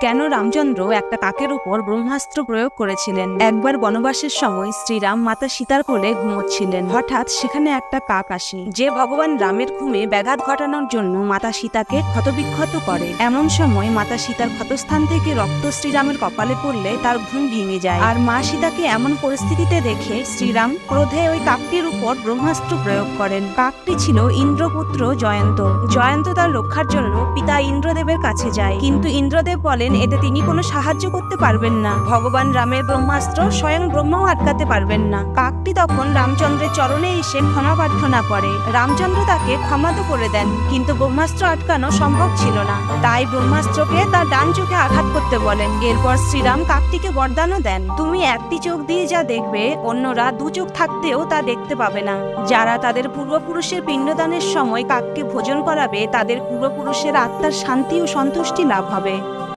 কেন রামচন্দ্র একটা কাকের উপর ব্রহ্মাস্ত্র প্রয়োগ করেছিলেন? একবার বনবাসের সময় শ্রীরাম মাতা সীতার কোলে ঘুমোচ্ছিলেন। হঠাৎ সেখানে একটা কাক আসে, যে ভগবান রামের ঘুমে ব্যাঘাত ঘটানোর জন্য মাতা সীতাকে ক্ষতবিক্ষত করে। এমন সময় মাতা সীতার ক্ষতস্থান থেকে রক্ত শ্রীরামের কপালে পড়লে তার ঘুম ভেঙে যায়। আর মা সীতাকে এমন পরিস্থিতিতে দেখে শ্রীরাম ক্রোধে ওই কাকটির উপর ব্রহ্মাস্ত্র প্রয়োগ করেন। কাকটি ছিল ইন্দ্রপুত্র জয়ন্ত। জয়ন্ত তার রক্ষার জন্য পিতা ইন্দ্রদেবের কাছে যায়। কিন্তু ইন্দ্রদেব বলেন, এতে তিনি কোনো সাহায্য করতে পারবেন না। ভগবান রামের ব্রহ্মাস্ত্র স্বয়ং ব্রহ্মাও আটকাতে পারবেন না। কাকটি তখন রামচন্দ্রের চরণে এসে ক্ষমা প্রার্থনা করে। রামচন্দ্র তাকে ক্ষমা তো করে দেন, কিন্তু ব্রহ্মাস্ত্র আটকানো সম্ভব ছিল না। তাই ব্রহ্মাস্ত্রকে তার ডান চোখে আঘাত করতে বলেন। এরপর শ্রীরাম কাকটিকে বরদানও দেন। তুমি একটি চোখ দিয়ে যা দেখবে, অন্যরা দু চোখ থাকতেও তা দেখতে পাবে না। যারা তাদের পূর্বপুরুষের পিণ্ডদানের সময় কাককে ভোজন করাবে, তাদের পূর্বপুরুষের আত্মার শান্তি ও সন্তুষ্টি লাভ হবে।